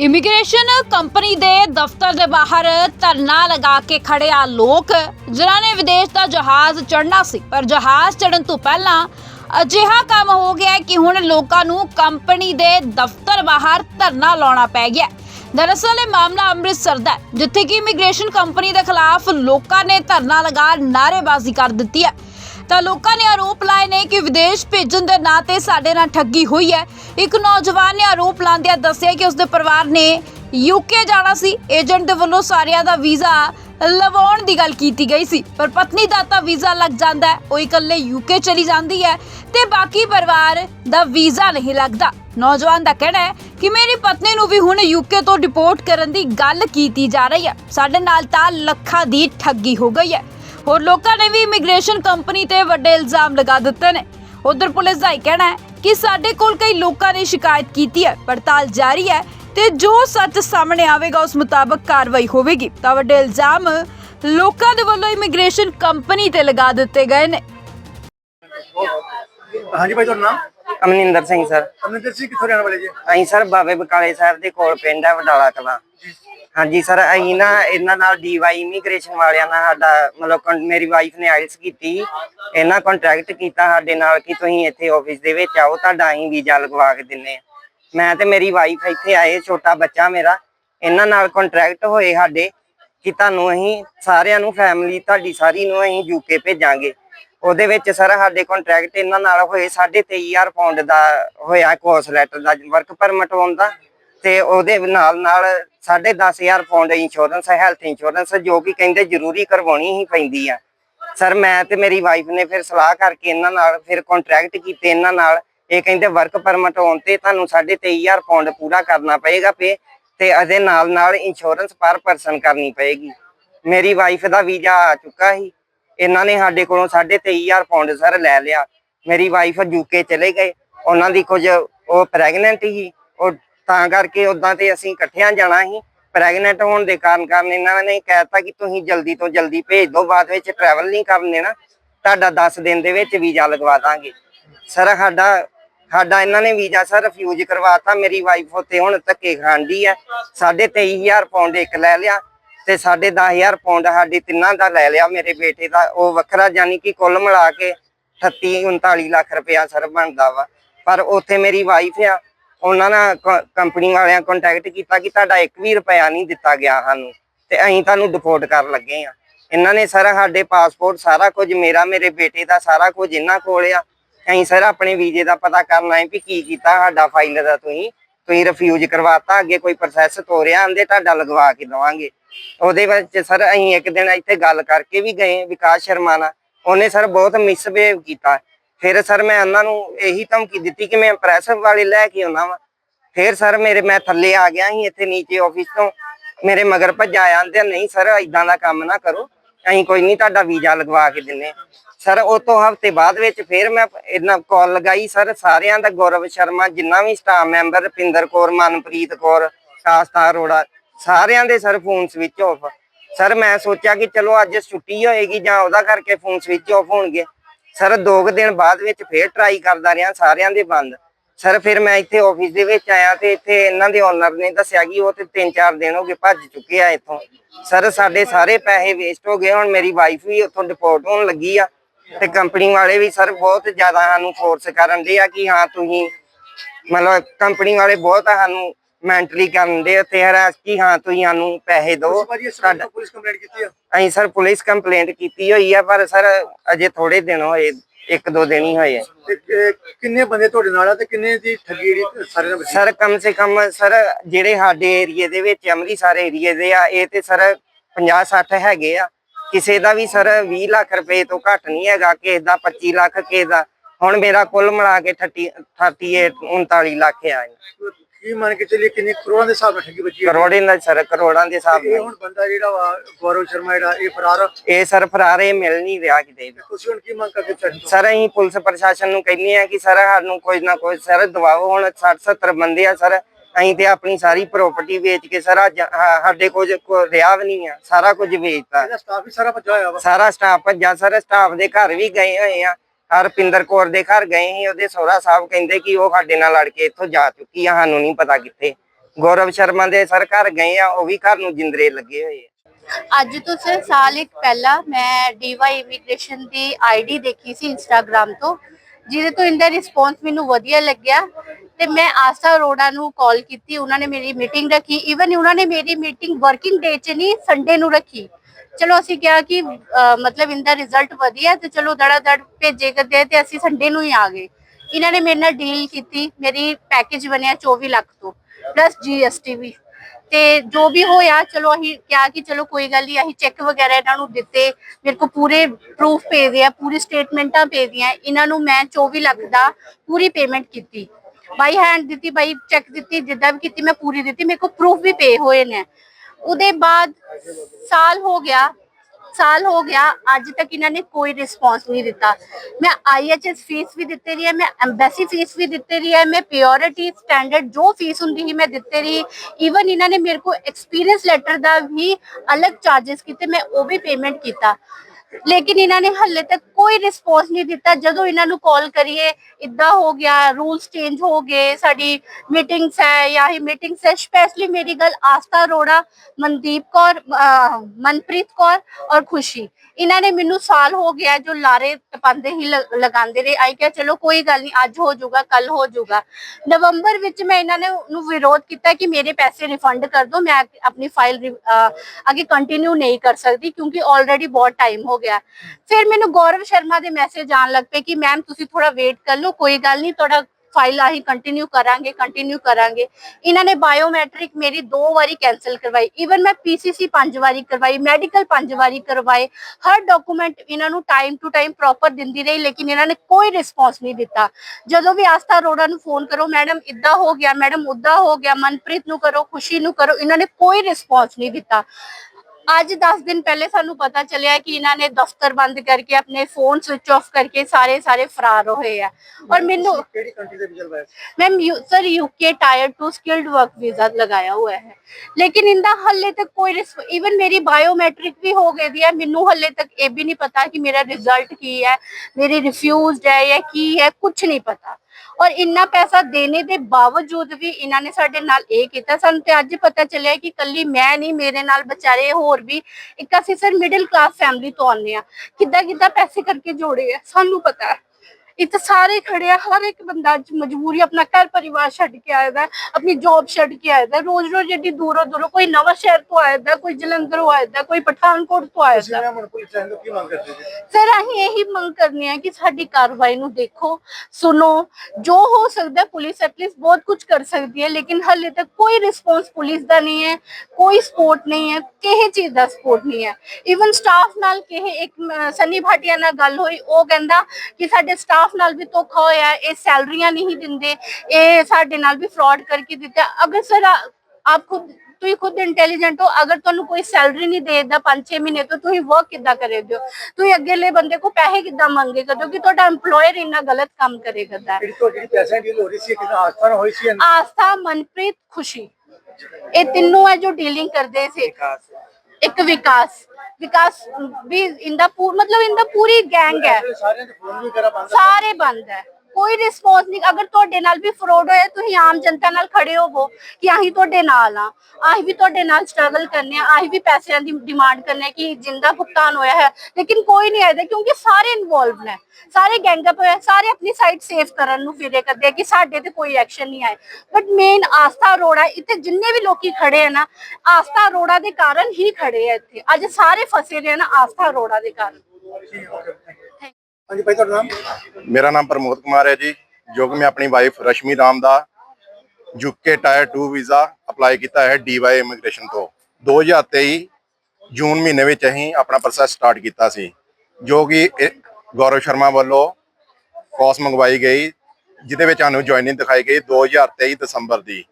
Immigration company ਦੇ ਦਫ਼ਤਰ ਦੇ ਬਾਹਰ ਧਰਨਾ ਲਗਾ ਕੇ ਖੜੇ ਆ ਲੋਕ। ਜਿਨ੍ਹਾਂ ਨੇ ਵਿਦੇਸ਼ ਦਾ ਜਹਾਜ਼ ਚੜ੍ਹਨਾ ਸੀ, ਪਰ ਜਹਾਜ਼ ਚੜ੍ਹਨ ਤੋਂ ਪਹਿਲਾਂ ਅਜਿਹਾ ਕੰਮ ਹੋ ਗਿਆ ਕਿ ਹੁਣ ਲੋਕਾਂ ਨੂੰ ਕੰਪਨੀ ਦੇ ਦਫ਼ਤਰ ਬਾਹਰ ਧਰਨਾ ਲਾਉਣਾ ਪੈ ਗਿਆ। ਦਰਅਸਲ ਇਹ ਮਾਮਲਾ ਅੰਮ੍ਰਿਤਸਰ ਦਾ ਜਿੱਥੇ ਕਿ ਇਮੀਗ੍ਰੇਸ਼ਨ ਕੰਪਨੀ ਦੇ ਖਿਲਾਫ ਲੋਕਾਂ ਨੇ ਧਰਨਾ ਲਗਾ ਨਾਅਰੇਬਾਜ਼ੀ ਕਰ ਦਿੱਤੀ ਹੈ। ਤਾਂ ਲੋਕਾਂ ਨੇ ਆਰੋਪ ਲਾਏ ਨੇ ਕਿ ਵਿਦੇਸ਼ ਭੇਜਣ ਦੇ ਨਾਂ ਤੇ ਸਾਡੇ ਨਾਲ ਠੱਗੀ ਹੋਈ ਹੈ। ਇੱਕ ਨੌਜਵਾਨ ਨੇ ਆਰੋਪ ਲਾਉਂਦਿਆਂ ਦੱਸਿਆ ਕਿ ਉਸਦੇ ਪਰਿਵਾਰ ਨੇ ਯੂਕੇ ਜਾਣਾ ਸੀ। ਏਜੰਟ ਦੇ ਵੱਲੋਂ ਸਾਰਿਆਂ ਦਾ ਵੀਜ਼ਾ ਲਵਾਉਣ ਦੀ ਗੱਲ ਕੀਤੀ ਗਈ ਸੀ। ਪਰ ਪਤਨੀ ਦਾ ਤਾਂ ਵੀਜ਼ਾ ਲੱਗ ਜਾਂਦਾ ਹੈ। ਉਹ ਇਕੱਲੇ ਯੂਕੇ ਚਲੀ ਜਾਂਦੀ ਹੈ ਤੇ ਬਾਕੀ ਪਰਿਵਾਰ ਦਾ ਵੀਜ਼ਾ ਨਹੀਂ ਲੱਗਦਾ। ਨੌਜਵਾਨ ਦਾ ਕਹਿਣਾ ਹੈ ਕਿ ਮੇਰੀ ਪਤਨੀ ਨੂੰ ਵੀ ਹੁਣ ਯੂਕੇ ਤੋਂ ਡਿਪੋਰਟ ਕਰਨ ਦੀ ਗੱਲ ਕੀਤੀ ਜਾ ਰਹੀ ਹੈ। ਸਾਡੇ ਨਾਲ ਤਾਂ ਲੱਖਾਂ ਦੀ ਠੱਗੀ ਹੋ ਗਈ ਹੈ। ਹੋਰ ਲੋਕਾਂ ਨੇ ਵੀ ਇਮੀਗ੍ਰੇਸ਼ਨ ਕੰਪਨੀ ਤੇ ਵੱਡੇ ਇਲਜ਼ਾਮ ਲਗਾ ਦਿੱਤੇ ਨੇ। ਉਧਰ ਪੁਲਿਸ ਦਾ ਇਹ ਕਹਿਣਾ ਹੈ ਕਿ ਸਾਡੇ ਕੋਲ ਕਈ ਲੋਕਾਂ ਨੇ ਸ਼ਿਕਾਇਤ ਕੀਤੀ ਹੈ, ਪੜਤਾਲ ਜਾਰੀ ਹੈ ਤੇ ਜੋ ਸੱਚ ਸਾਹਮਣੇ ਆਵੇਗਾ, ਉਸ ਮੁਤਾਬਕ ਕਾਰਵਾਈ ਹੋਵੇਗੀ। ਤਾਂ ਵੱਡੇ ਇਲਜ਼ਾਮ ਲੋਕਾਂ ਦੇ ਵੱਲੋਂ ਇਮੀਗ੍ਰੇਸ਼ਨ ਕੰਪਨੀ ਤੇ ਲਗਾ ਦਿੱਤੇ ਗਏ ਨੇ। ਹਾਂਜੀ ਭਾਈ, ਤੁਹਾਡਾ ਨਾਮ? ਅਮਨਿੰਦਰ ਸਿੰਘ ਸਰ। ਅਮਰਿੰਦਰ ਸਿੰਘ ਕਿੱਥੋਂ ਰਹਿਣ ਵਾਲੇ ਜੀ? ਅਸੀਂ ਸਰ ਬਾਬੇ ਬਕਾਲੇ ਸਾਹਿਬ ਦੇ ਕੋਲ ਪਿੰਡ ਹੈ ਵਡਾਲਾ ਕਲਾਂ। ਹਾਂਜੀ ਸਰ ਅਸੀਂ ਨਾ ਇਹਨਾਂ ਨਾਲ ਡੀਵਾਈ ਇਮੀਗ੍ਰੇਸ਼ਨ ਵਾਲਿਆਂ ਨਾਲ ਸਾਡਾ ਮਤਲਬ ਮੇਰੀ ਵਾਈਫ ਨੇ ਆਇਲਸ ਕੀਤੀ। ਇਹਨਾਂ ਕੰਟਰੈਕਟ ਕੀਤਾ ਸਾਡੇ ਨਾਲ ਕਿ ਤੁਸੀਂ ਇੱਥੇ ਆਫਿਸ ਦੇ ਵਿੱਚ ਆਓ ਤੁਹਾਡਾ ਅਸੀਂ ਵੀਜ਼ਾ ਲਗਵਾ ਕੇ ਦਿੰਨੇ ਆ ਮੈਂ ਤੇ ਮੇਰੀ ਵਾਈਫ ਇੱਥੇ ਆਏ ਛੋਟਾ ਬੱਚਾ ਮੇਰਾ। ਇਹਨਾਂ ਨਾਲ ਕੰਟਰੈਕਟ ਹੋਏ ਸਾਡੇ ਕਿ ਤੁਹਾਨੂੰ ਅਸੀਂ ਸਾਰਿਆਂ ਨੂੰ ਫੈਮਿਲੀ ਤੁਹਾਡੀ ਸਾਰੀ ਨੂੰ ਅਸੀਂ ਯੂਕੇ ਭੇਜਾਂਗੇ। ਉਹਦੇ ਵਿੱਚ ਸਰ ਸਾਡੇ ਕੰਟਰੈਕਟ ਇਹਨਾਂ ਨਾਲ ਹੋਏ 23500 ਪਾਉਂਡ ਦਾ ਹੋਇਆ ਕੋਸ ਲੈਟਰ ਦਾ ਵਰਕ ਪਰਮਿਟ ਹੁੰਦਾ ਤੇ ਉਹਦੇ ਨਾਲ ਨਾਲ 10500 ਪਾਉਂਡ ਇੰਸ਼ੋਰੈਂਸ ਹੈਲਥ ਇੰਸ਼ੋਰੈਂਸ ਜੋ ਕਿ ਕਹਿੰਦੇ ਜ਼ਰੂਰੀ ਕਰਵਾਉਣੀ ਹੀ ਪੈਂਦੀ ਆ। ਸਰ ਮੈਂ ਤੇ ਮੇਰੀ ਵਾਈਫ ਨੇ ਫਿਰ ਸਲਾਹ ਕਰਕੇ ਇਹਨਾਂ ਨਾਲ ਫਿਰ ਕੰਟਰੈਕਟ ਕੀਤੇ ਇਹਨਾਂ ਨਾਲ। ਇਹ ਕਹਿੰਦੇ ਵਰਕ ਪਰਮਿਟ ਹੋਣ ਤੇ ਤੁਹਾਨੂੰ 23500 ਪਾਉਂਡ ਪੂਰਾ ਕਰਨਾ ਪਏਗਾ ਪੇ, ਤੇ ਇਹਦੇ ਨਾਲ ਨਾਲ ਇੰਸ਼ੋਰੈਂਸ ਪਰ ਪਰਸਨ ਕਰਨੀ ਪਏਗੀ। ਮੇਰੀ ਵਾਈਫ ਦਾ ਵੀਜ਼ਾ ਆ ਚੁੱਕਾ ਸੀ। ਇਹਨਾਂ ਨੇ ਸਾਡੇ ਕੋਲੋਂ 23500 ਪਾਉਂਡ ਸਰ ਲੈ ਲਿਆ। ਮੇਰੀ ਵਾਈਫ ਯੂਕੇ ਚਲੇ ਗਏ। ਉਹਨਾਂ ਦੀ ਕੁਝ ਉਹ ਪ੍ਰੈਗਨੈਂਟ ਸੀ। ਉਹ ਤਾਂ ਕਰਕੇ ਉਦਾਂ ਤੇ ਅਸੀਂ ਇਕੱਠਿਆਂ ਜਾਣਾ ਸੀ। ਪ੍ਰੈਗਨੈਂਟ ਹੋਣ ਦੇ ਕਾਰਨ ਕਾਰਨ ਇਹਨਾਂ ਨੇ ਕਹਿਤਾ ਕਿ ਤੁਸੀਂ ਜਲਦੀ ਤੋਂ ਜਲਦੀ ਭੇਜ ਦਿਓ, ਬਾਅਦ ਵਿੱਚ ਟਰੈਵਲ ਨਹੀਂ ਕਰਨ ਦੇਣਾ ਤੁਹਾਡਾ 10 ਦਿਨ ਦੇ ਵਿੱਚ ਵੀਜ਼ਾ ਲਗਵਾ ਦਾਂਗੇ। ਸਰ ਸਾਡਾ ਸਾਡਾ ਇਹਨਾਂ ਨੇ ਵੀਜ਼ਾ ਸਰ ਰਿਫਿਊਜ਼ ਕਰਵਾਤਾ ਮੇਰੀ ਵਾਈਫ ਉੱਥੇ ਹੁਣ ਧੱਕੇ ਖਾਂਦੀ ਹੈ। 23500 ਪਾਉਂਡ ਇੱਕ ਲੈ ਲਿਆ। ਤੇ 10500 ਪਾਉਂਡ ਸਾਡੀ ਤਿੰਨਾਂ ਦਾ ਲੈ ਲਿਆ ਮੇਰੇ ਬੇਟੇ ਦਾ। ਉਹ ਵੱਖਰਾ ਜਾਨੀ ਕਿ ਕੁੱਲ ਮਿਲਾ ਕੇ 38 39 ਲੱਖ ਰੁਪਇਆ ਸਰ ਬਣਦਾ ਵਾ। ਪਰ ਉੱਥੇ ਮੇਰੀ ਵਾਈਫ ਆ, ਉਹਨਾਂ ਨਾਲ ਕੰਪਨੀ ਵਾਲਿਆਂ ਕੰਟੈਕਟ ਕੀਤਾ ਕਿ ਤੁਹਾਡਾ 1 ਵੀ ਰੁਪਇਆ ਨਹੀਂ ਦਿੱਤਾ ਗਿਆ ਸਾਨੂੰ ਤੇ ਅਸੀਂ ਤੁਹਾਨੂੰ ਡਿਪੋਰਟ ਕਰਨ ਲੱਗੇ ਆ। ਇਹਨਾਂ ਨੇ ਸਰ ਸਾਡੇ ਪਾਸਪੋਰਟ ਸਾਰਾ ਕੁਝ ਮੇਰਾ, ਮੇਰੇ ਬੇਟੇ ਦਾ ਸਾਰਾ ਕੁਝ ਇਹਨਾਂ ਕੋਲ ਆ। ਅਸੀਂ ਸਰ ਆਪਣੇ ਵੀਜ਼ੇ ਦਾ ਪਤਾ ਕਰਨਾ ਹੈ ਵੀ ਕੀ ਕੀਤਾ ਸਾਡਾ ਫਾਈਲ ਦਾ ਤੁਸੀਂ। ਤੁਸੀਂ ਰਿਫਿਊਜ਼ ਕਰਵਾਤਾ, ਅੱਗੇ ਕੋਈ ਪ੍ਰੋਸੈਸ ਤੋਰਿਆ, ਆਂਦੇ ਤੁਹਾਡਾ ਲਗਵਾ ਕੇ ਦਵਾਂਗੇ। ਉਹਦੇ ਵਿੱਚ ਸਰ ਅਸੀਂ ਇੱਕ ਦਿਨ ਇੱਥੇ ਗੱਲ ਕਰਕੇ ਵੀ ਗਏ ਵਿਕਾਸ ਸ਼ਰਮਾ ਨਾਲ। ਉਹਨੇ ਸਰ ਬਹੁਤ ਮਿਸਬਿਹੇਵ ਕੀਤਾ। ਫਿਰ ਸਰ ਮੈਂ ਉਹਨਾਂ ਨੂੰ ਇਹੀ ਧਮਕੀ ਦਿੱਤੀ ਕਿ ਮੈਂ ਪ੍ਰੈਸ ਵਾਲੇ ਲੈ ਕੇ ਆਉਣਾ ਵਾ। ਫਿਰ ਸਰ ਮੇਰੇ ਮੈਂ ਥੱਲੇ ਆ ਗਿਆ ਸੀ ਇੱਥੇ ਨੀਚੇ ਆਫਿਸ ਤੋਂ। ਮੇਰੇ ਮਗਰ ਭੱਜਾ ਆਂਦੇ ਨਹੀਂ ਸਰ ਇਦਾਂ ਦਾ ਕੰਮ ਨਾ ਕਰੋ। ਅਸੀਂ ਕੋਈ ਨਹੀਂ ਤੁਹਾਡਾ ਵੀਜ਼ਾ ਲਗਵਾ ਕੇ ਦਿੰਨੇ ਸਰ ਉਹ ਤੋਂ ਹਫ਼ਤੇ ਬਾਅਦ ਵਿੱਚ ਫਿਰ ਮੈਂ ਇਹਨਾਂ ਕਾਲ ਲਗਾਈ ਸਰ। ਸਾਰਿਆਂ ਦਾ ਗੌਰਵ ਸ਼ਰਮਾ, ਜਿੰਨਾ ਵੀ ਸਟਾਫ ਮੈਂਬਰ ਰਪਿੰਦਰ ਕੌਰ, ਮਨਪ੍ਰੀਤ ਕੌਰ, ਸ਼ਾਸਤਾ ਅਰੋੜਾ ਸਾਰਿਆਂ ਦੇ sir phone switch off sir, ਮੈਂ ਸੋਚਿਆ ਕਿ ਚਲੋ ਅੱਜ ਛੁੱਟੀ ਹੋਏਗੀ ਜਾਂ ਉਹਦਾ ਕਰਕੇ ਫੋਨ ਸਵਿਚ ਆਫ ਹੋਣਗੇ। ਸਰ, ਦੋ ਦਿਨ ਬਾਅਦ ਵਿੱਚ ਫੇਰ ਟਰਾਈ ਕਰਦਾ ਰਿਹਾ, ਸਾਰਿਆਂ ਦੇ ਬੰਦ। ਸਰ, ਫਿਰ ਮੈਂ ਇੱਥੇ ਆਫਿਸ ਦੇ ਵਿੱਚ ਆਇਆ ਤੇ ਇੱਥੇ ਇਹਨਾਂ ਦੇ ਓਨਰ ਨੇ ਦੱਸਿਆ ਕਿ ਉਹ ਤੇ 3-4 ਦਿਨ ਹੋ ਗਏ ਭੱਜ ਚੁੱਕੇ ਆ ਇੱਥੋਂ। ਸਰ, ਸਾਡੇ ਸਾਰੇ ਪੈਸੇ ਵੇਸਟ ਹੋ ਗਏ, ਹੁਣ ਮੇਰੀ ਵਾਈਫ ਵੀ ਉੱਥੋਂ ਡਿਪੋਰਟ ਹੋਣ ਲੱਗੀ ਆ। ਤੇ ਕੰਪਨੀ ਵਾਲੇ ਵੀ ਸਰ ਬਹੁਤ ਜ਼ਿਆਦਾ ਸਾਨੂੰ ਫੋਰਸ ਕਰਨ ਦੇ ਆ ਕਿ ਹਾਂ ਤੁਸੀਂ, ਮਤਲਬ ਕੰਪਨੀ ਵਾਲੇ ਬਹੁਤ ਸਾਨੂੰ ਮੈਂਟਲੀ ਕਰਨ ਦੇ ਤੇ ਹਰਾਸ ਕਿ ਹਾਂ ਤੁਸੀਂ ਸਾਨੂੰ ਪੈਸੇ ਦਿਓ। ਤੁਸੀਂ ਭਾਜੀ ਇਸ ਸਾਡਾ ਸੰਬੰਧ ਪੁਲਿਸ ਕੰਪਲੇਂਟ ਕੀਤੀ ਆ। ਅਸੀਂ ਸਰ ਪੁਲਿਸ ਕੰਪਲੇਂਟ ਕੀਤੀ ਹੋਈ ਆ ਪਰ ਸਰ ਅਜੇ ਥੋੜੇ ਦਿਨ ਹੋਏ ਇੱਕ ਦੋ ਦਿਨ ਹੀ ਹੋਏ ਆ। ਤੇ ਕਿ- ਕਿੰਨੇ ਬੰਦੇ ਤੁਹਾਡੇ ਨਾਲ ਆ ਤੇ ਕਿੰਨੇ ਦੀ ਠੱਗੀ ਜਿਹੜੀ ਸਾਰੇ ਨਾਲ ਸਰ ਕਮ ਸੇ ਕਮ ਸਰ ਜਿਹੜੇ ਸਾਡੇ ਏਰੀਏ ਦੇ ਵਿੱਚ ਅੰਮ੍ਰਿਤਸਰ ਏਰੀਏ ਦੇ ਆ ਇਹ ਤੇ ਸਰ 50 60 ਹੈਗੇ ਆ। ਕਿਸੇ ਦਾ ਵੀ ਸਰ 20 ਲੱਖ ਰੁਪਏ ਤੋਂ ਘੱਟ ਨਹੀਂ ਹੈਗਾ ਕਿਸੇ ਦਾ 25 ਲੱਖ ਕਿਸੇ ਦਾ ਹੁਣ ਮੇਰਾ ਕੁੱਲ ਮਿਲਾ ਕੇ 30 38 39 ਲੱਖ ਆ। ਕੀ ਮੰਨ ਕੇ ਚੱਲੀਏ ਕਿੰਨੇ ਕਰੋੜਾਂ ਦੇ ਹਿਸਾਬ ਨਾਲ ਠੱਗੀ ਬਚੀ ਹੈ। ਕਰੋੜੇ ਦਾ ਸਰ ਕਰੋੜਾਂ ਦੇ ਹਿਸਾਬ ਇਹ ਨਾਲ। ਹੁਣ ਬੰਦਾ ਜਿਹੜਾ ਵਾ ਗੌਰਵ ਸ਼ਰਮਾ ਜਿਹੜਾ ਇਹ ਫਰਾਰ ਆ। ਇਹ ਸਰ ਫਰਾਰੇ ਮਿਲ ਨਹੀਂ ਰਿਹਾ ਕਿਤੇ ਵੀ। ਤੁਸੀਂ ਹੁਣ ਕੀ ਮੰਗ ਕਰਦੇ ਚਾਹੀਦੇ ਸਰ ਅਸੀਂ ਪੁਲਿਸ ਪ੍ਰਸ਼ਾਸਨ ਨੂੰ ਕਹਿੰਦੇ ਆ ਕਿ ਸਰ ਸਾਨੂੰ ਕੋਈ ਨਾ ਕੋਈ ਸਰ ਦਵਾਓ ਹੁਣ 60 70 ਬੰਦੇ ਆ ਸਰ। ਅਸੀਂ ਤੇ ਆਪਣੀ ਸਾਰੀ ਪ੍ਰਾਪਰਟੀ ਵੇਚ ਕੇ ਸਰ ਅੱਜ ਸਾਡੇ ਕੁਝ ਕੋ ਰਿਹਾ ਵੀ ਨਹੀਂ ਆ ਸਾਰਾ ਕੁਝ ਵੇਚਤਾ। ਇਹਦਾ ਸਟਾਫ ਵੀ ਸਾਰਾ ਭੱਜਾ ਹੋਇਆ ਵਾ। ਸਾਰਾ ਸਟਾਫ ਭੱਜਾ ਸਰ ਸਟਾਫ ਦੇ ਘਰ ਵੀ ਗਏ ਹੋਏ ਆ। ਹਰਪਿੰਦਰ ਕੌਰ ਦੇ ਘਰ ਗਏ ਸੀ, ਉਹਦੇ ਸਹੁਰਾ ਸਾਹਿਬ ਕਹਿੰਦੇ ਕਿ ਉਹ ਸਾਡੇ ਨਾਲ ਲੜ ਕੇ ਇੱਥੋਂ ਜਾ ਚੁੱਕੀ ਆ, ਸਾਨੂੰ ਨਹੀਂ ਪਤਾ ਕਿੱਥੇ। ਗੌਰਵ ਸ਼ਰਮਾ ਦੇ ਸਰ ਘਰ ਗਏ ਆ, ਉਹ ਵੀ ਘਰ ਨੂੰ ਜਿੰਦਰੇ ਲੱਗੇ ਹੋਏ ਆ। ਅੱਜ ਤੋਂ ਸਿਰ ਸਾਲ ਇੱਕ ਪਹਿਲਾਂ ਮੈਂ ਡੀਵਾਈ ਇਮੀਗ੍ਰੇਸ਼ਨ ਦੀ ਆਈਡੀ ਦੇਖੀ ਸੀ ਇੰਸਟਾਗ੍ਰam ਤੋਂ, ਜਿਹਦੇ ਤੋਂ ਇਹਦਾ ਰਿਸਪੌਂਸ ਮੈਨੂੰ ਵਧੀਆ ਲੱਗਿਆ ਤੇ ਮੈਂ ਆਸਾ ਅਰੋੜਾ ਨੂੰ ਕਾਲ ਕੀਤੀ, ਉਹਨਾਂ ਨੇ ਮੇਰੀ ਮੀਟਿੰਗ ਰੱਖੀ ਈਵਨ ਉਹਨਾਂ ਨੇ ਮੇਰੀ ਮੀਟਿੰਗ ਵਰਕਿੰਗ ਡੇ 'ਚ ਨਹੀਂ, ਸੰਡੇ ਨੂੰ ਰੱਖੀ। ਚਲੋ ਅਸੀਂ ਕਿਹਾ ਕਿ ਮਤਲਬ ਇਹਦਾ ਰਿਜ਼ਲਟ ਵਧੀਆ ਤੇ ਚਲੋ ਦੜਾ ਦੜ ਭੇਜੇ ਕਰਦੇ ਤੇ ਅਸੀਂ ਸੰਡੇ ਨੂੰ ਹੀ ਆ ਗਏ। ਇਹਨਾਂ ਨੇ ਮੇਰੇ ਨਾਲ ਡੀਲ ਕੀਤੀ, ਮੇਰੀ ਪੈਕੇਜ ਬਣਿਆ 24 ਲੱਖ ਤੋਂ ਪਲੱਸ ਜੀਐਸਟੀ ਵੀ। ਤੇ ਜੋ ਵੀ ਹੋਇਆ, ਚਲੋ ਅਸੀਂ ਕਿਹਾ ਕਿ ਚਲੋ ਕੋਈ ਗੱਲ ਨਹੀਂ, ਅਸੀਂ ਚੈੱਕ ਵਗੈਰਾ ਇਹਨਾਂ ਨੂੰ ਦਿੱਤੇ, ਮੇਰੇ ਕੋ ਪੂਰੇ ਪ੍ਰੂਫ ਭੇਜਦੇ ਆ, ਪੂਰੀ ਸਟੇਟਮੈਂਟਾਂ ਭੇਜਦੀਆਂ ਇਹਨਾਂ ਨੂੰ ਮੈਂ 24 ਲੱਖ ਦਾ ਪੂਰੀ ਪੇਮੈਂਟ ਕੀਤੀ। ਬਾਈ ਹੈਂਡ ਦਿੱਤੀ, ਬਾਈ ਚੈੱਕ ਦਿੱਤੀ, ਜਿੱਦਾਂ ਵੀ ਕੀਤੀ, ਮੈਂ ਪੂਰੀ ਦਿੱਤੀ, ਮੇਰੇ ਕੋ ਪ੍ਰੂਫ ਵੀ ਪੇ ਹੋਏ ਨੇ। ਉਹਦੇ ਬਾਅਦ ਸਾਲ ਹੋ ਗਿਆ, ਸਾਲ ਹੋ ਗਿਆ, ਅੱਜ ਤੱਕ ਇਹਨਾਂ ਨੇ ਕੋਈ ਰਿਸਪੌਂਸ ਨਹੀਂ ਦਿੱਤਾ। ਮੈਂ ਆਈਐਚਐਸ ਫੀਸ ਵੀ ਦਿੱਤੇ ਰਹੀ ਹੈ, ਮੈਂ ਐਮਬੈਸੀ ਫੀਸ ਵੀ ਦਿੱਤੇ ਰਹੀ ਹੈ, ਮੈਂ ਪਿਓਰਿਟੀ ਸਟੈਂਡਰਡ ਜੋ ਫੀਸ ਹੁੰਦੀ ਸੀ ਮੈਂ ਦਿੱਤੇ ਰਹੀ ਈਵਨ ਇਹਨਾਂ ਨੇ ਮੇਰੇ ਕੋ ਐਕਸਪੀਰੀਅੰਸ ਲੈਟਰ ਦਾ ਵੀ ਅਲੱਗ ਚਾਰजेस ਕੀਤੇ, ਮੈਂ ਉਹ ਵੀ ਪੇਮੈਂਟ ਕੀਤਾ। ਲੇਕਿਨ ਇਹਨਾਂ ਨੇ ਹੱਲੇ ਤੱਕ ਕੋਈ ਰਿਸਪੌਂਸ ਨਹੀਂ ਦਿੱਤਾ। ਜਦੋਂ ਇਹਨਾਂ ਨੂੰ ਕਾਲ ਕਰੀਏ ਇਦਾਂ ਹੋ ਗਿਆ ਰੂਲਸ ਚੇਂਜ ਹੋ ਗਏ, ਸਾਡੀ ਮੀਟਿੰਗਸ ਹੈ ਜਾਂ ਹੀ ਮੀਟਿੰਗਸ ਹੈ ਸਪੈਸ਼ਲੀ ਮੇਰੀ ਗੱਲ ਆਸਥਾ ਅਰੋੜਾ, ਮਨਦੀਪ ਕੌਰ ਮਨਪ੍ਰੀਤ ਕੌਰ ਔਰ ਖੁਸ਼ੀ। ਇਹਨਾਂ ਨੇ ਮੈਨੂੰ ਸਾਲ ਹੋ ਗਿਆ ਜੋ ਲਾਰੇ ਟਪਾਉਂਦੇ ਹੀ ਲਗਾਉਂਦੇ ਰਹੇ। ਆਈ ਕਿਹਾ, ਚਲੋ, ਕੋਈ ਗੱਲ ਨਹੀਂ, ਅੱਜ ਹੋ ਜਾਊਗਾ ਕੱਲ ਹੋ ਜਾਊਗਾ। ਨਵੰਬਰ ਵਿੱਚ ਮੈਂ ਇਹਨਾਂ ਨੇ ਨੂੰ ਵਿਰੋਧ ਕੀਤਾ ਕਿ ਮੇਰੇ ਪੈਸੇ ਰਿਫੰਡ ਕਰ ਦਿਓ, ਮੈਂ ਆਪਣੀ ਫਾਈਲ ਅੱਗੇ ਕੰਟੀਨਿਊ ਨਹੀਂ ਕਰ ਸਕਦੀ ਕਿਉਂਕਿ ਆਲਰੇਡੀ ਬਹੁਤ ਟਾਈਮ ਹੋ ਗਿਆ। ਫਿਰ ਮੈਨੂੰ ਗੌਰਵ ਸ਼ਰਮਾ ਦੇ ਮੈਸੇਜ ਆਣ ਲੱਗ ਪਏ ਕਿ ਮੈਮ ਤੁਸੀਂ ਥੋੜਾ ਵੇਟ ਕਰ ਲਓ, ਕੋਈ ਗੱਲ ਨਹੀਂ, ਤੁਹਾਡਾ ਫਾਈਲ ਆਹੀ ਕੰਟੀਨਿਊ ਕਰਾਂਗੇ ਕੰਟੀਨਿਊ ਕਰਾਂਗੇ। ਇਹਨਾਂ ਨੇ ਬਾਇਓਮੈਟ੍ਰਿਕ ਮੇਰੀ ਦੋ ਵਾਰੀ ਕੈਨਸਲ ਕਰਵਾਈ। ਈਵਨ ਮੈਂ ਪੀਸੀਸੀ ਪੰਜ ਵਾਰੀ ਕਰਵਾਈ ਮੈਡੀਕਲ ਪੰਜ ਵਾਰੀ ਕਰਵਾਏ। ਹਰ ਡਾਕੂਮੈਂਟ ਇਹਨਾਂ ਨੂੰ ਟਾਈਮ ਟੂ ਟਾਈਮ ਪ੍ਰੋਪਰ ਦਿੰਦੀ ਰਹੀ, ਲੇਕਿਨ ਇਹਨਾਂ ਨੇ ਕੋਈ ਰਿਸਪੌਂਸ ਨਹੀਂ ਦਿੱਤਾ। ਜਦੋਂ ਵੀ ਆਸਥਾ ਅਰੋੜਾ ਨੂੰ ਫੋਨ ਕਰੋ ਮੈਡਮ ਇਦਾਂ ਹੋ ਗਿਆ ਮੈਡਮ ਉਦਾਂ ਹੋ ਗਿਆ, ਮਨਪ੍ਰੀਤ ਨੂੰ ਕਰੋ, ਖੁਸ਼ੀ ਨੂੰ ਕਰੋ, ਇਹਨਾਂ ਨੇ ਕੋਈ ਰਿਸਪੌਂਸ ਨਹੀਂ ਦਿੱਤਾ। ਅੱਜ 10 ਦਿਨ ਪਹਿਲੇ ਸਾਨੂੰ ਪਤਾ ਚੱਲਿਆ ਕਿ ਇਹਨਾਂ ਨੇ ਦਫ਼ਤਰ ਬੰਦ ਕਰਕੇ ਆਪਣੇ ਫੋਨ ਸਵਿਚ ਆਫ ਕਰਕੇ ਸਾਰੇ ਸਾਰੇ ਫਰਾਰ ਹੋਏ ਆ। ਔਰ ਮੈਨੂੰ ਕਿਹੜੀ ਕੰਟਰੀ ਦੇ ਵੀਜ਼ਾ ਲਗਾਇਆ ਮੈਂ sir UK tier two skilled work visa ਲਗਾਇਆ ਹੋਇਆ ਹੈ। ਲੇਕਿਨ ਇਹਦਾ ਹੱਲੇ ਤੱਕ ਕੋਈ ਇਵਨ ਮੇਰੀ ਬਾਇਓਮੈਟ੍ਰਿਕ ਵੀ ਹੋ ਗਈ ਦੀ ਹੈ ਮੈਨੂੰ ਹੱਲੇ ਤੱਕ ਇਹ ਵੀ ਨਹੀਂ ਪਤਾ ਕਿ ਮੇਰਾ ਰਿਜ਼ਲਟ ਕੀ ਹੈ ਮੇਰੀ ਰਿਫਿਊਜ਼ਡ ਹੈ ਜਾਂ ਕੀ ਹੈ ਕੁਝ ਨਹੀਂ ਪਤਾ। ਔਰ ਇੰਨਾ ਪੈਸਾ ਦੇਣੇ ਦੇ ਬਾਵਜੂਦ ਵੀ ਇਹਨਾਂ ਨੇ ਸਾਡੇ ਨਾਲ ਇਹ ਕੀਤਾ। ਸਾਨੂੰ ਤੇ ਅੱਜ ਪਤਾ ਚੱਲਿਆ ਕਿ ਕੱਲੀ ਮੈਂ ਨਹੀਂ, ਮੇਰੇ ਨਾਲ ਵਿਚਾਰੇ ਹੋਰ ਵੀ, ਇੱਕ ਅਸੀਂ ਸਰ ਮਿਡਲ ਕਲਾਸ ਫੈਮਿਲੀ ਤੋਂ ਆਉਂਦੇ ਆ ਕਿੱਦਾਂ ਕਿੱਦਾਂ ਪੈਸੇ ਕਰਕੇ ਜੋੜੇ ਆ, ਸਾਨੂੰ ਪਤਾ ਹੈ। ਇੱਥੇ ਸਾਰੇ ਖੜੇ ਆ ਹਰ ਇੱਕ ਬੰਦਾ ਅੱਜ ਮਜਬੂਰੀ ਆਪਣਾ ਘਰ ਪਰਿਵਾਰ ਛੱਡ ਕੇ ਆਇਦਾ ਆਪਣੀ ਜੌਬ ਛੱਡ ਕੇ ਆਇਦਾ ਰੋਜ਼ ਰੋਜ਼ ਜਿਹੜੀ ਦੂਰੋਂ ਦੂਰੋਂ ਕੋਈ ਨਵਾਂ ਸ਼ਹਿਰ ਤੋਂ ਆਇਦਾ ਕੋਈ ਜਲੰਧਰੋਂ ਆਇਦਾ ਕੋਈ ਪਠਾਨਕੋਟ ਤੋਂ ਕਰਦੇ ਜੀ? ਸਰ ਅਸੀਂ ਇਹੀ ਮੰਗ ਕਰਨੀ ਹੈ ਕਿ ਸਾਡੀ ਕਾਰਵਾਈ ਨੂੰ ਦੇਖੋ ਸੁਣੋ ਜੋ ਹੋ ਸਕਦਾ ਪੁਲਿਸ ਐਟਲੀਸਟ ਬਹੁਤ ਕੁਝ ਕਰ ਸਕਦੀ ਹੈ ਲੇਕਿਨ ਹਾਲੇ ਤੱਕ ਕੋਈ ਰਿਸਪੌਂਸ ਪੁਲਿਸ ਦਾ ਨਹੀਂ ਹੈ ਕੋਈ ਸਪੋਰਟ ਨਹੀਂ ਹੈ ਕਿਸੇ ਚੀਜ਼ ਦਾ ਸਪੋਰਟ ਨਹੀਂ ਹੈ। ਇਵਨ ਸਟਾਫ ਨਾਲ ਕਿਸੇ ਇੱਕ ਸਨੀ ਭਾਟੀਆ ਨਾਲ ਗੱਲ ਹੋਈ ਉਹ ਕਹਿੰਦਾ ਕਿ ਸਾਡੇ ਸਟਾਫ ਨਾਲ ਵੀ ਧੋਖਾ ਹੋਇਆ ਹੈ, ਇਹ ਸੈਲਰੀਆਂ ਨਹੀਂ ਦਿੰਦੇ ਇਹ ਸਾਡੇ ਨਾਲ ਵੀ ਫਰਾਡ ਕਰਕੇ ਦਿੱਤਾ। ਅਗਰ ਸਰ ਆਪ ਖੁਦ ਤੁਸੀਂ ਖੁਦ ਇੰਟੈਲੀਜੈਂਟ ਹੋ ਅਗਰ ਤੁਹਾਨੂੰ ਕੋਈ ਸੈਲਰੀ ਨਹੀਂ ਦੇਦਾ 5-6 ਮਹੀਨੇ ਤੋਂ ਤੁਸੀਂ ਵਰਕ ਕਿੱਦਾਂ ਕਰੇਗੇ? ਹੋ ਤੁਸੀਂ ਅੱਗੇਲੇ ਬੰਦੇ ਕੋ ਪੈਸੇ ਕਿੱਦਾਂ ਮੰਗੇਗਾ? ਕਿਉਂਕਿ ਤੁਹਾਡਾ EMPLOYER ਇੰਨਾ ਗਲਤ ਕੰਮ ਕਰੇਗਾ ਦਾ ਜਿਹੜੀ ਤੁਹਾਡੀ ਜਿਹੜੀ ਪੈਸਿਆਂ ਦੀ ਡੀਲ ਹੋ ਰਹੀ ਸੀ ਕਿਸ ਆਸਥਾ ਹੋਈ ਸੀ ਆਸਥਾ ਮਨਪ੍ਰੀਤ ਖੁਸ਼ੀ। ਇਹ ਤਿੰਨੋਂ ਹੈ ਜੋ ਡੀਲਿੰਗ ਕਰਦੇ ਸੀ। ਇੱਕ ਵਿਕਾਸ ਵਿਕਾਸ ਵੀ ਇੰਦਾ ਪੂਰ ਮਤਲਬ ਇੰਦਾ ਪੂਰੀ ਗੈਂਗ ਹੈ। ਸਾਰਿਆਂ ਦੇ ਫੋਨ ਵੀ ਕਰਾ ਬੰਦ ਸਾਰੇ ਬੰਦ ਹੈ। ਕੋਈ ਰਿਸਪੌਂਸ ਨਹੀਂ, ਅਗਰ ਤੁਹਾਡੇ ਨਾਲ ਵੀ ਫਰੋਡ ਹੋਇਆ, ਤੁਸੀਂ ਆਮ ਜਨਤਾ ਨਾਲ ਖੜੇ ਹੋਵੋ ਕਿ ਅਸੀਂ ਤੁਹਾਡੇ ਨਾਲ ਆ ਅਸੀਂ ਵੀ ਤੁਹਾਡੇ ਨਾਲ ਸਟਰਗਲ ਕਰਨੇ ਆ ਅਸੀਂ ਵੀ ਪੈਸਿਆਂ ਦੀ ਡਿਮਾਂਡ ਕਰਨੇ ਕਿ ਜਿੰਦਾ ਭੁਗਤਾਨ ਹੋਇਆ ਹੈ। ਲੇਕਿਨ ਕੋਈ ਨਹੀਂ ਆਇਦਾ ਕਿਉਂਕਿ ਸਾਰੇ ਇਨਵੋਲਵ ਨੇ, ਸਾਰੇ ਗੈਂਗ ਅਪ ਹੋਏ ਸਾਰੇ ਆਪਣੀ ਸਾਈਡ ਸੇਵ ਕਰਨ ਨੂੰ ਫਿਰੇ ਕਰਦੇ ਆ ਕਿ ਸਾਡੇ ਤੇ ਕੋਈ ਐਕਸ਼ਨ ਨਹੀਂ ਆਏ। ਬਟ ਮੇਨ ਆਸਥਾ ਅਰੋੜਾ, ਇੱਥੇ ਜਿੰਨੇ ਵੀ ਲੋਕੀ ਖੜੇ ਆ ਨਾ, ਆਸਥਾ ਅਰੋੜਾ ਦੇ ਕਾਰਨ ਹੀ ਖੜੇ ਆ ਇੱਥੇ। ਅੱਜ ਸਾਰੇ ਫਸੇ ਨੇ ਨਾ ਆਸਥਾ ਅਰੋੜਾ ਦੇ ਕਾਰਨ। ਹਾਂਜੀ ਭਾਈ, ਤੁਹਾਡਾ ਨਾਮ? ਮੇਰਾ ਨਾਮ ਪ੍ਰਮੋਦ ਕੁਮਾਰ ਹੈ ਜੀ, ਜੋ ਕਿ ਮੈਂ ਆਪਣੀ ਵਾਈਫ ਰਸ਼ਮੀ ਰਾਮ ਦਾ ਯੂਕੇ ਟਾਇਰ 2 ਵੀਜ਼ਾ ਅਪਲਾਈ ਕੀਤਾ ਹੈ ਡੀਵਾਈ ਇਮੀਗ੍ਰੇਸ਼ਨ ਤੋਂ। 2023 ਜੂਨ ਮਹੀਨੇ ਵਿੱਚ ਅਸੀਂ ਆਪਣਾ ਪ੍ਰੋਸੈਸ ਸਟਾਰਟ ਕੀਤਾ ਸੀ, ਜੋ ਕਿ ਇਹ ਗੌਰਵ ਸ਼ਰਮਾ ਵੱਲੋਂ ਕੋਸ ਮੰਗਵਾਈ ਗਈ, ਜਿਹਦੇ ਵਿੱਚ ਸਾਨੂੰ ਜੁਆਇਨਿੰਗ ਦਿਖਾਈ ਗਈ 2023 ਦਸੰਬਰ ਦੀ।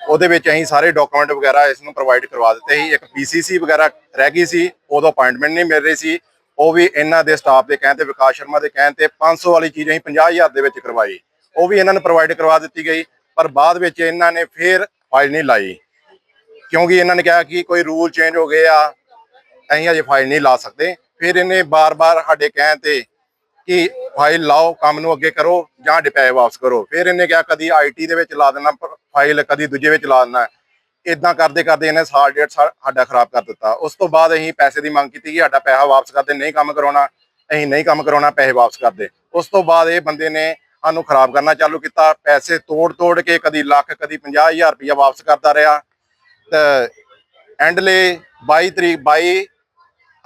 ਉਹਦੇ ਵਿੱਚ ਅਸੀਂ ਸਾਰੇ ਡਾਕੂਮੈਂਟ ਵਗੈਰਾ ਇਸ ਨੂੰ ਪ੍ਰੋਵਾਈਡ ਕਰਵਾ ਦਿੱਤੇ ਸੀ। ਇੱਕ ਪੀਸੀਸੀ ਵਗੈਰਾ ਰਹਿ ਗਈ ਸੀ, ਉਦੋਂ ਅਪਾਇੰਟਮੈਂਟ ਨਹੀਂ ਮਿਲ ਰਹੀ ਸੀ। ਉਹ ਵੀ ਇਹਨਾਂ ਦੇ ਸਟਾਫ ਦੇ ਕਹਿਣ ਤੇ, ਵਿਕਾਸ ਸ਼ਰਮਾ ਦੇ ਕਹਿਣ ਤੇ 500 ਵਾਲੀ ਚੀਜ਼ ਅਸੀਂ 50000 ਦੇ ਵਿੱਚ ਕਰਵਾਈ। ਉਹ ਵੀ ਇਹਨਾਂ ਨੂੰ ਪ੍ਰੋਵਾਈਡ ਕਰਵਾ ਦਿੱਤੀ ਗਈ, ਪਰ ਬਾਅਦ ਵਿੱਚ ਇਹਨਾਂ ਨੇ ਫੇਰ ਫਾਈਲ ਨਹੀਂ ਲਾਈ। ਕਿਉਂਕਿ ਇਹਨਾਂ ਨੇ ਕਿਹਾ ਕਿ ਕੋਈ ਰੂਲ ਚੇਂਜ ਹੋ ਗਏ ਆ, ਅਸੀਂ ਅਜੇ ਫਾਈਲ ਨਹੀਂ ਲਾ ਸਕਦੇ। ਫਿਰ ਇਹਨੇ ਬਾਰ-ਬਾਰ ਸਾਡੇ ਕਹਿਣ ਤੇ ਕਿ ਫਾਈਲ ਲਾਓ, ਕੰਮ ਨੂੰ ਅੱਗੇ ਕਰੋ ਜਾਂ ਡਿਪਾਇ ਵਾਪਸ ਕਰੋ। ਫਿਰ ਇਹਨੇ ਕਿਹਾ ਕਦੀ ਆਈਟੀ ਦੇ ਵਿੱਚ ਲਾ ਦੇਣਾ ਫਾਈਲ ਕਦੀ ਦੂਜੇ ਵਿੱਚ ਲਾ ਦੇਣਾ। ਇਦਾਂ ਕਰਦੇ ਕਰਦੇ ਇਹਨੇ ਸਾਲ ਡੇਢ ਸਾਲ ਸਾਡਾ ਖਰਾਬ ਕਰ ਦਿੱਤਾ। ਉਸ ਤੋਂ ਬਾਅਦ ਅਸੀਂ ਪੈਸੇ ਦੀ ਮੰਗ ਕੀਤੀ ਕਿ ਸਾਡਾ ਪੈਸਾ ਵਾਪਸ ਕਰਦੇ, ਨਹੀਂ ਕੰਮ ਕਰਾਉਣਾ, ਅਸੀਂ ਨਹੀਂ ਕੰਮ ਕਰਾਉਣਾ, ਪੈਸੇ ਵਾਪਸ ਕਰਦੇ। ਉਸ ਤੋਂ ਬਾਅਦ ਇਹ ਬੰਦੇ ਨੇ ਸਾਨੂੰ ਖਰਾਬ ਕਰਨਾ ਚਾਲੂ ਕੀਤਾ। ਪੈਸੇ ਤੋੜ ਤੋੜ ਕੇ ਕਦੀ ਲੱਖ, ਕਦੀ 50000 ਰੁਪਇਆ ਵਾਪਸ ਕਰਦਾ ਰਿਹਾ। ਤੇ ਐਂਡਲੇ 22 ਤਰੀਕ 22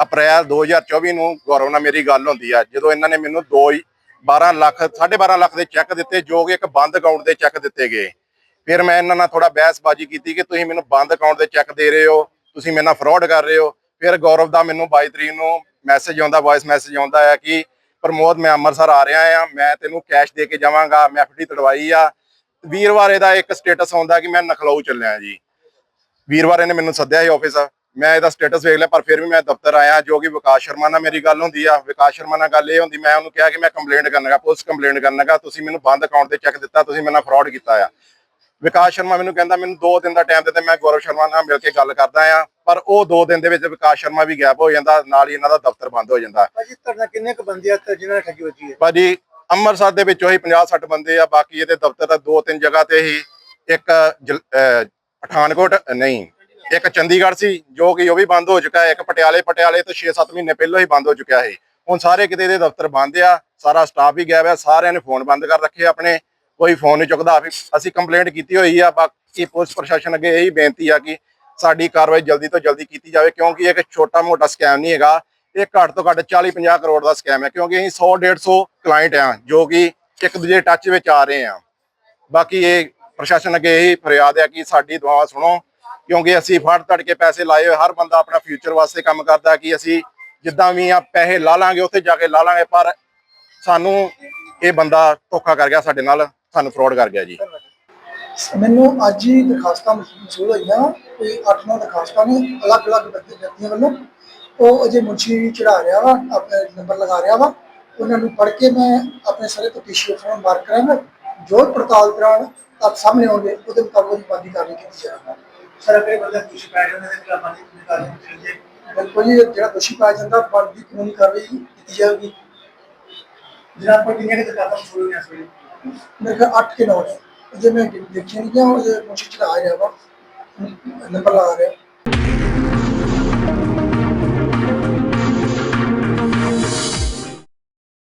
ਅਪ੍ਰੈਲ 2024 ਨੂੰ ਗੌਰਵ ਨਾਲ ਮੇਰੀ ਗੱਲ ਹੁੰਦੀ ਆ। ਜਦੋਂ ਇਹਨਾਂ ਨੇ ਮੈਨੂੰ 2 12 ਲੱਖ 12.5 ਲੱਖ ਦੇ ਚੈੱਕ ਦਿੱਤੇ, ਜੋ ਕਿ ਇੱਕ ਬੰਦ ਅਕਾਊਂਟ ਦੇ ਚੈੱਕ ਦਿੱਤੇ ਗਏ। ਫਿਰ ਮੈਂ ਇਹਨਾਂ ਨਾਲ ਥੋੜਾ ਬਹਿਸਬਾਜ਼ੀ ਕੀਤੀ ਕਿ ਤੁਸੀਂ ਮੈਨੂੰ ਬੰਦ ਅਕਾਊਂਟ ਦੇ ਚੈੱਕ ਦੇ ਰਹੇ ਹੋ, ਤੁਸੀਂ ਮੇਰੇ ਨਾਲ ਫਰਾਡ ਕਰ ਰਹੇ ਹੋ। ਫਿਰ ਗੌਰਵ ਦਾ ਮੈਨੂੰ 22 ਤਰੀਕ ਨੂੰ ਮੈਸੇਜ ਆਉਂਦਾ ਵਾਇਸ ਮੈਸੇਜ ਆਉਂਦਾ ਹੈ ਕਿ ਪ੍ਰਮੋਦ, ਮੈਂ ਅੰਮ੍ਰਿਤਸਰ ਆ ਰਿਹਾ ਆ ਮੈਂ ਤੈਨੂੰ ਕੈਸ਼ ਦੇ ਕੇ ਜਾਵਾਂਗਾ, ਮੈਂ ਐਫਡੀ ਤੜਵਾਈ ਆ। ਵੀਰਵਾਰ ਇਹਦਾ ਇੱਕ ਸਟੇਟਸ ਆਉਂਦਾ ਕਿ ਮੈਂ ਨਖਲਊ ਚੱਲਿਆ ਜੀ। ਵੀਰਵਾਰ ਇਹਨੇ ਮੈਨੂੰ ਸੱਦਿਆ ਸੀ ਆਫਿਸ ਮੈਂ ਇਹਦਾ ਸਟੇਟਸ ਵੇਖ ਲਿਆ, ਪਰ ਫਿਰ ਵੀ ਮੈਂ ਦਫ਼ਤਰ ਆਇਆ, ਜੋ ਕਿ ਵਿਕਾਸ ਸ਼ਰਮਾ ਨਾਲ ਮੇਰੀ ਗੱਲ ਹੁੰਦੀ ਆ। ਵਿਕਾਸ ਸ਼ਰਮਾ ਨਾਲ ਗੱਲ ਇਹ ਹੁੰਦੀ, ਮੈਂ ਉਹਨੂੰ ਕਿਹਾ ਕਿ ਮੈਂ ਕੰਪਲੇਂਟ ਕਰਨਾਗਾ ਪੁਲਿਸ ਕੰਪਲੇਂਟ ਕਰਨਾਗਾ ਤੁਸੀਂ ਮੈਨੂੰ ਬੰਦ ਅਕਾਊਂਟ ਤੇ ਚੈੱਕ ਦਿੱਤਾ, ਤੁਸੀਂ ਮੇਰੇ ਨਾਲ ਫਰਾਡ ਕੀਤਾ ਆ। ਵਿਕਾਸ ਸ਼ਰਮਾ ਮੈਨੂੰ ਕਹਿੰਦਾ ਮੈਨੂੰ 2 ਦਿਨ ਦਾ ਟਾਈਮ ਦਿੱਤੇ ਮੈਂ ਗੌਰਵ ਸ਼ਰਮਾ ਨਾਲ ਮਿਲ ਕੇ ਗੱਲ ਕਰਦਾ ਆ ਪਰ ਉਹ 2 ਦਿਨ ਦੇ ਵਿੱਚ ਵਿਕਾਸ ਸ਼ਰਮਾ ਵੀ ਗਾਇਬ ਹੋ ਜਾਂਦਾ ਨਾਲ ਹੀ ਇਹਨਾਂ ਦਾ ਦਫ਼ਤਰ ਬੰਦ ਹੋ ਜਾਂਦਾ। ਭਾਜੀ ਤੁਹਾਡੇ ਕਿੰਨੇ ਕੁ ਬੰਦੇ ਆ ਜਿਨ੍ਹਾਂ ਨੇ ਠੱਗੀ ਵੱਜੀ ਹੈ? ਭਾਜੀ ਅੰਮ੍ਰਿਤਸਰ ਦੇ ਵਿੱਚੋਂ ਹੀ 50 60 ਬੰਦੇ ਆ ਬਾਕੀ ਇਹਦੇ ਦਫ਼ਤਰ ਤਾਂ ਦੋ ਤਿੰਨ ਜਗ੍ਹਾ ਤੇ ਹੀ ਇੱਕ ਪਠਾਨਕੋਟ ਨਹੀਂ ਇੱਕ ਚੰਡੀਗੜ੍ਹ ਸੀ ਜੋ ਕਿ ਉਹ ਵੀ ਬੰਦ ਹੋ ਚੁੱਕਾ ਹੈ ਇੱਕ ਪਟਿਆਲੇ ਪਟਿਆਲੇ ਤੋਂ 6-7 ਮਹੀਨੇ ਪਹਿਲਾਂ ਹੀ ਬੰਦ ਹੋ ਚੁੱਕਿਆ ਹੈ ਹੁਣ ਸਾਰੇ ਕਿਤੇ ਇਹਦੇ ਦਫ਼ਤਰ ਬੰਦ ਆ ਸਾਰਾ ਸਟਾਫ ਵੀ ਗਿਆ ਹੋਇਆ ਸਾਰਿਆਂ ਨੇ ਫੋਨ ਬੰਦ ਕਰ ਰੱਖੇ ਆਪਣੇ। ਕੋਈ ਫੋਨ ਨਹੀਂ ਚੁੱਕਦਾ। ਅਸੀਂ- ਕੰਪਲੇਂਟ ਕੀਤੀ ਹੋਈ ਆ, ਬਾਕੀ ਪੁਲਿਸ ਪ੍ਰਸ਼ਾਸਨ ਅੱਗੇ ਇਹੀ ਬੇਨਤੀ ਆ ਕਿ ਸਾਡੀ ਕਾਰਵਾਈ ਜਲਦੀ ਤੋਂ ਜਲਦੀ ਕੀਤੀ ਜਾਵੇ, ਕਿਉਂਕਿ ਇਹ ਇੱਕ ਛੋਟਾ ਮੋਟਾ ਸਕੈਮ ਨਹੀਂ ਹੈਗਾ। ਇਹ ਘੱਟ ਤੋਂ ਘੱਟ 40 50 ਕਰੋੜ ਦਾ ਸਕੈਮ ਹੈ ਕਿਉਂਕਿ ਅਸੀਂ 100 150 ਕਲਾਇੰਟ ਆ, ਜੋ ਕਿ ਇੱਕ ਦੂਜੇ ਟੱਚ ਵਿੱਚ ਆ ਰਹੇ ਆ। ਬਾਕੀ ਇਹ ਪ੍ਰਸ਼ਾਸਨ ਅੱਗੇ ਇਹੀ ਫਰਿਆਦ ਹੈ ਕਿ ਸਾਡੀ ਦੁਆ ਸੁਣੋ, ਕਿਉਂਕਿ ਅਸੀਂ ਫੜ ਤੜ ਕੇ ਪੈਸੇ ਲਾਏ ਹੋਏ, ਹਰ ਬੰਦਾ ਆਪਣਾ ਫਿਊਚਰ ਵਾਸਤੇ ਕੰਮ ਕਰਦਾ, ਕਿ ਅਸੀਂ ਜਿੱਦਾਂ ਵੀ ਆ ਪੈਸੇ ਲਾ ਲਾਂਗੇ, ਉੱਥੇ ਜਾ ਕੇ ਲਾ ਲਾਂਗੇ, ਪਰ ਸਾਨੂੰ ਇਹ ਬੰਦਾ ਧੋਖਾ ਕਰ ਗਿਆ ਸਾਡੇ ਨਾਲ। ਸਾਨੂੰ ਫਰਾਡ ਕਰ ਗਿਆ ਜੀ। ਮੈਨੂੰ ਅੱਜ ਹੀ ਦਰਖਾਸਤਾਂ ਮਸੂਲ ਹੋਈਆਂ ਕੋਈ 8-9 ਦਰਖਾਸਤਾਂ ਨੇ ਅਲੱਗ-ਅਲੱਗ ਵਿਅਕਤੀ- ਵਿਅਕਤੀਆਂ ਵੱਲੋਂ। ਉਹ ਅਜੇ ਮੁੰਸ਼ੀ ਚੜਾ ਰਿਹਾ ਵਾ ਆਪਣੇ ਨੰਬਰ ਲਗਾ ਰਿਹਾ ਵਾ। ਉਹਨਾਂ ਨੂੰ ਪੜ੍ਹ ਕੇ ਮੈਂ ਆਪਣੇ ਸਾਰੇ ਤਫਤੀਸ਼ੀ ਅਫਸਰਾਂ ਨੂੰ ਮਾਰਕ ਕਰਾਂਗਾ। ਜੋ ਪੜਤਾਲ ਦੌਰਾਨ ਆਪ ਸਾਹਮਣੇ ਆਉਣਗੇ ਉਹਦੇ ਮੁਤਾਬਕ ਉਹਦੀ ਬੰਦੀ ਕਾਰਵਾਈ ਕੀਤੀ ਜਾਵੇਗੀ। ਸਰ ਅਗਰ ਬੰਦਾ ਕੁਝ ਪੈ ਜਾਂਦਾ ਤੇ ਖਿਲਾਫਾਂ ਦੀ ਕਾਰਵਾਈ ਕੀਤੀ ਬਿਲਕੁਲ ਜੀ ਜਿਹੜਾ ਦੋਸ਼ੀ ਪਾਇਆ ਜਾਂਦਾ ਬਣਦੀ ਕਾਨੂੰਨੀ ਕਾਰਵਾਈ ਕੀਤੀ ਜਾਵੇਗੀ। ਜਨਾਬ ਪਰ ਕਿੰਨੇ ਕਿ ਦਰਖਾਸਤਾਂ ਮਸੂਲ ਹੋਈਆਂ ਇਸ ਵੇਲੇ ਮੇਰੇ ਕੋਲ 8 ਕੇ 9 ਨੇ ਜੇ ਮੈਂ ਦੇਖਿਆ ਨਹੀਂ ਗਿਆ ਉਹ ਮੁੰਸ਼ੀ ਚੜਾ ਰਿਹਾ ਵਾ। ਨੰਬਰ ਲਗਾ ਰਿਹਾ।